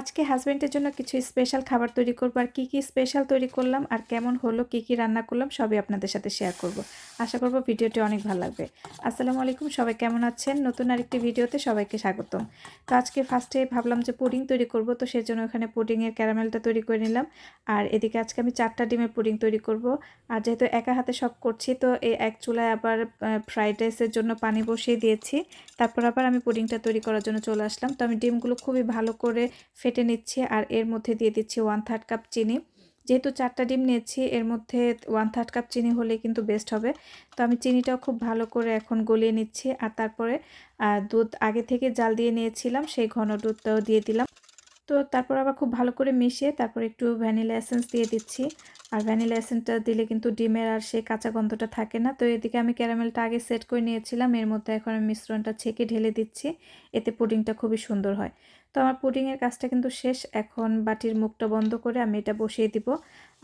আজকে হাজব্যান্ডের জন্য কিছু স্পেশাল খাবার তৈরি করব আর কী কী স্পেশাল তৈরি করলাম আর কেমন হলো, কী কী রান্না করলাম সবই আপনাদের সাথে শেয়ার করব। আশা করব ভিডিওটি অনেক ভালো লাগবে। আসসালামু আলাইকুম, সবাই কেমন আছেন? নতুন আরেকটি ভিডিওতে সবাইকে স্বাগতম। তো আজকে ফার্স্টে ভাবলাম যে পুডিং তৈরি করব, তো সেই জন্য ওখানে পুডিংয়ের ক্যারামেলটা তৈরি করে নিলাম। আর এদিকে আজকে আমি চারটা ডিমের পুডিং তৈরি করব। আর যেহেতু একা হাতে সব করছি, তো এই এক চুলায় আবার ফ্রাইড রাইসের জন্য পানি বসিয়ে দিয়েছি। তারপর আবার আমি পুডিংটা তৈরি করার জন্য চলে আসলাম। তো আমি ডিমগুলো খুবই ভালো করে ফেটে নিচ্ছি আর এর মধ্যে দিয়ে দিচ্ছি ওয়ান থার্ড কাপ চিনি। যেহেতু চারটা ডিম নিয়েছি, এর মধ্যে ওয়ান থার্ড কাপ চিনি হলে কিন্তু বেস্ট হবে। তো আমি চিনিটাও খুব ভালো করে এখন গলিয়ে নিচ্ছি আর তারপরে দুধ আগে থেকে জাল দিয়ে নিয়েছিলাম, সেই ঘন দুধটাও দিয়ে দিলাম। তো তারপর আবার খুব ভালো করে মিশিয়ে তারপর একটু ভ্যানিলা এসেন্স দিয়ে দিচ্ছি। আর ভ্যানিলা এসেন্সটা দিলে কিন্তু ডিমের আর সেই কাঁচা গন্ধটা থাকে না। তো এদিকে আমি ক্যারামেলটা আগে সেট করে নিয়েছিলাম, এর মধ্যে এখন আমি মিশ্রণটা ছেঁকে ঢেলে দিচ্ছি। এতে পুডিংটা খুবই সুন্দর হয়। তো আমার পুডিংয়ের কাজটা কিন্তু শেষ। এখন বাটির মুখটা বন্ধ করে আমি এটা বসিয়ে দিব।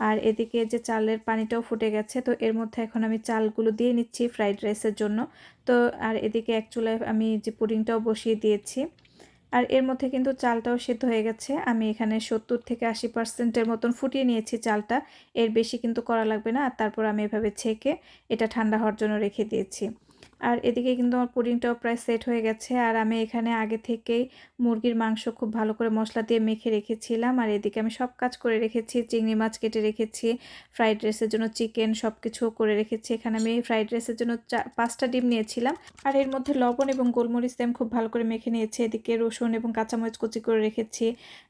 আর এদিকে যে চালের পানিটাও ফুটে গেছে, তো এর মধ্যে এখন আমি চালগুলো দিয়ে নিচ্ছি ফ্রাইড রাইসের জন্য। তো আর এদিকে এক চুলায় আমি যে পুডিংটাও বসিয়ে দিয়েছি। আর এর মধ্যে কিন্তু চালটাও সিদ্ধ হয়ে গেছে। আমি এখানে সত্তর থেকে আশি পার্সেন্টের মতন ফুটিয়ে নিয়েছি চালটা। এর বেশি কিন্তু করা লাগবে না। আর তারপর আমি এভাবে ছেঁকে এটা ঠান্ডা হওয়ার জন্য রেখে দিয়েছি। আর এদিকে কিন্তু আমার পুডিংটাও প্রায় সেট হয়ে গেছে। আর আমি এখানে আগে থেকেই মুরগির মাংস খুব ভালো করে মশলা দিয়ে মেখে রেখেছিলাম। আর এদিকে আমি সব কাজ করে রেখেছি, চিংড়ি মাছ কেটে রেখেছি, ফ্রাইড রাইসের জন্য চিকেন সব কিছু করে রেখেছি। এখানে আমি ফ্রাইড রাইসের জন্য পাঁচটা ডিম নিয়েছিলাম। আর এর মধ্যে লবণ এবং গোলমরিচ আমি খুব ভালো করে মেখে নিয়েছি। এদিকে রসুন এবং কাঁচামরিচ কুচি করে রেখেছি,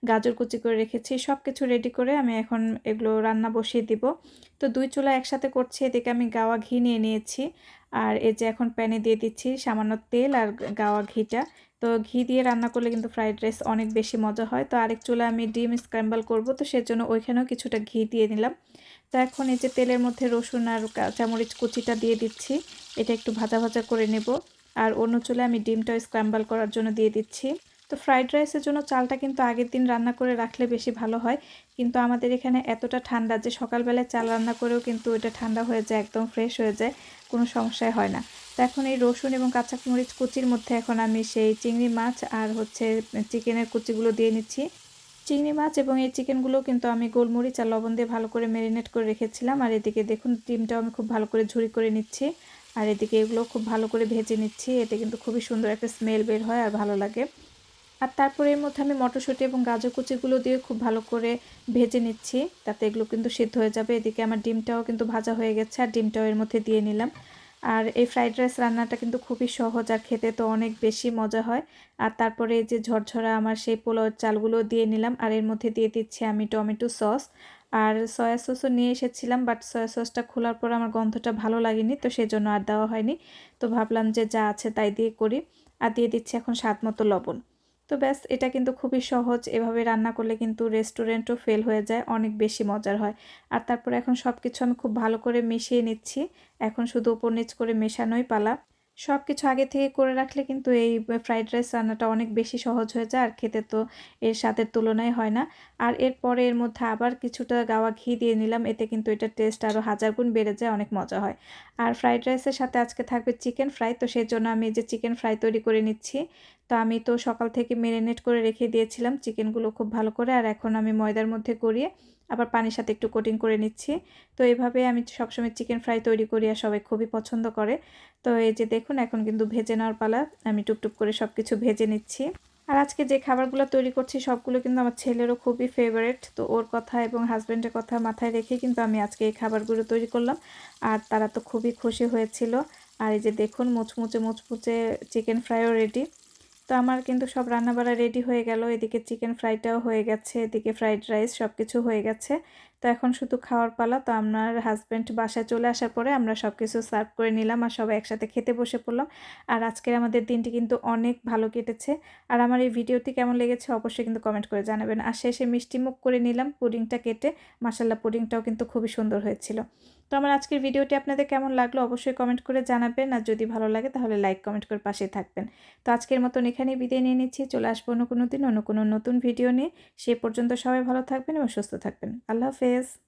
গাজর কুচি করে রেখেছি সব কিছু রেডি করে আমি এখন এগুলো রান্না বসিয়ে দিব। তো দুই চুলা একসাথে করছি, এদিকে আমি গাওয়া ঘি নিয়ে নিয়েছি। আর এই যে এখন প্যানে দিয়ে দিচ্ছি সামান্য তেল আর গাওয়া ঘিটা। তো ঘি দিয়ে রান্না করলে কিন্তু ফ্রাইড রাইস অনেক বেশি মজা হয়। তো আরেক চুলা আমি ডিম স্ক্র্যাম্বল করব, তো সেজন্য ওইখানেও কিছুটা ঘি দিয়ে নিলাম। তো এখন এই যে তেলের মধ্যে রসুন আর চামরিচ কুচিটা দিয়ে দিচ্ছি। এটা একটু ভাজা ভাজা করে নেব। আর অন্য চুলে আমি ডিমটাও স্ক্র্যাম্বল করার জন্য দিয়ে দিচ্ছি। তো ফ্রাইড রাইসের জন্য চালটা কিন্তু আগের দিন রান্না করে রাখলে বেশি ভালো হয়। কিন্তু আমাদের এখানে এতটা ঠান্ডা যে সকালবেলায় চাল রান্না করেও কিন্তু এটা ঠান্ডা হয়ে যায়, একদম ফ্রেশ হয়ে যায়, কোনো সমস্যাই হয় না। তো এখন এই রসুন এবং কাঁচা মরিচ কুচির মধ্যে এখন আমি সেই চিংড়ি মাছ আর হচ্ছে চিকেনের কুচিগুলো দিয়ে নিচ্ছি। চিংড়ি মাছ এবং এই চিকেনগুলো কিন্তু আমি গোলমরিচ আর লবণ দিয়ে ভালো করে ম্যারিনেট করে রেখেছিলাম। আর এদিকে দেখুন, ডিমটাও আমি খুব ভালো করে ঝুড়ি করে নিচ্ছি। আর এদিকে এগুলো খুব ভালো করে ভেজে নিচ্ছি। এতে কিন্তু খুবই সুন্দর একটা স্মেল বের হয় আর ভালো লাগে। আর তারপরে এর মধ্যে আমি মটরশুঁটি এবং গাজর কুচিগুলো দিয়ে খুব ভালো করে ভেজে নিচ্ছি। তাতে এগুলো কিন্তু সিদ্ধ হয়ে যাবে। এদিকে আমার ডিমটাও কিন্তু ভাজা হয়ে গেছে আর ডিমটাও এর মধ্যে দিয়ে নিলাম। আর এই ফ্রাইড রাইস রান্নাটা কিন্তু খুবই সহজ আর খেতে তো অনেক বেশি মজা হয়। আর তারপরে যে ঝরঝরা আমার সেই পোলাও চালগুলো দিয়ে নিলাম আর এর মধ্যে দিয়ে দিচ্ছি আমি টমেটো সস। আর সয়া সসও নিয়ে এসেছিলাম বাট সয়া সসটা খোলার পর আমার গন্ধটা ভালো লাগেনি তো সেজন্য আর দেওয়া হয়নি। তো ভাবলাম যে যা আছে তাই দিয়ে করি। আর দিয়ে দিচ্ছি এখন স্বাদ মতো লবণ। তো ব্যাস, এটা কিন্তু খুবই সহজ। এভাবে রান্না করলে কিন্তু রেস্টুরেন্টও ফেল হয়ে যায়, অনেক বেশি মজার হয়। আর তারপর এখন সব কিছু আমি খুব ভালো করে মিশিয়ে নিচ্ছি। এখন শুধু উপর নিচ করে মেশানোই পালা। সব কিছু আগে থেকে করে রাখলে কিন্তু এই ফ্রাইড রাইস রান্নাটা অনেক বেশি সহজ হয়ে যায়, আর খেতে তো এর স্বাদের তুলনায় হয় না। আর এরপরে এর মধ্যে আবার কিছুটা গাওয়া ঘি দিয়ে নিলাম, এতে কিন্তু এটা টেস্ট আরও হাজার গুণ বেড়ে যায়, অনেক মজা হয়। আর ফ্রাইড রাইসের সাথে আজকে থাকবে চিকেন ফ্রাই তো সেই জন্য আমি যে চিকেন ফ্রাই তৈরি করে নিচ্ছি। তো আমি তো সকাল থেকে মেরিনেট করে রেখে দিয়েছিলাম চিকেনগুলো খুব ভালো করে, আর এখন আমি ময়দার মধ্যে গড়িয়ে আবার পানির সাথে একটু কোটিং করে নিচ্ছি। তো এইভাবে আমি সবসময় চিকেন ফ্রাই তৈরি করি আর সবাই খুবই পছন্দ করে। তো এই যে দেখুন, এখন কিন্তু ভেজে নেওয়ার পালা, আমি টুকটুক করে সব কিছু ভেজে নিচ্ছি। আর আজকে যে খাবারগুলো তৈরি করছি, সবগুলো কিন্তু আমার ছেলেরও খুবই ফেভারেট তো ওর কথা এবং হাজব্যান্ডের কথা মাথায় রেখে কিন্তু আমি আজকে এই খাবারগুলো তৈরি করলাম। আর তারা তো খুবই খুশি হয়েছিল। আর এই যে দেখুন, মুচমুচে মুচমুচে চিকেন ফ্রাইও রেডি তো আমার কিন্তু সব রান্নাবাড়া রেডি হয়ে গেল। এদিকে চিকেন ফ্রাইটাও হয়ে গেছে, এদিকে ফ্রাইড রাইস সব কিছু হয়ে গেছে। তো এখন শুধু খাওয়ার পালা, তো আমার হাজব্যান্ড বাসায় চলে আসার পরে আমরা সব কিছু সার্ভ করে নিলাম আর সবাই একসাথে খেতে বসে পড়লাম। আর আজকের আমাদের দিনটি কিন্তু অনেক ভালো কেটেছে। আর আমার এই ভিডিওটি কেমন লেগেছে অবশ্যই কিন্তু কমেন্ট করে জানাবেন। আর শেষে মিষ্টি মুখ করে নিলাম পুডিংটা কেটে মাসাল্লা পুডিংটাও কিন্তু খুবই সুন্দর হয়েছিল। তো আমার আজকের ভিডিওটি আপনাদের কেমন লাগল অবশ্যই কমেন্ট করে জানাবেন। আর যদি ভালো লাগে তাহলে লাইক কমেন্ট করে পাশে থাকবেন। তো আজকের মতন এখানেই বিদায় নিয়ে নিচ্ছি। চলে আসব অন্য কোনো দিন, অন্য কোনো নতুন ভিডিও নিয়ে। সে পর্যন্ত সবাই ভালো থাকবেন এবং সুস্থ থাকবেন। আল্লাহ হাফেজ। tardes.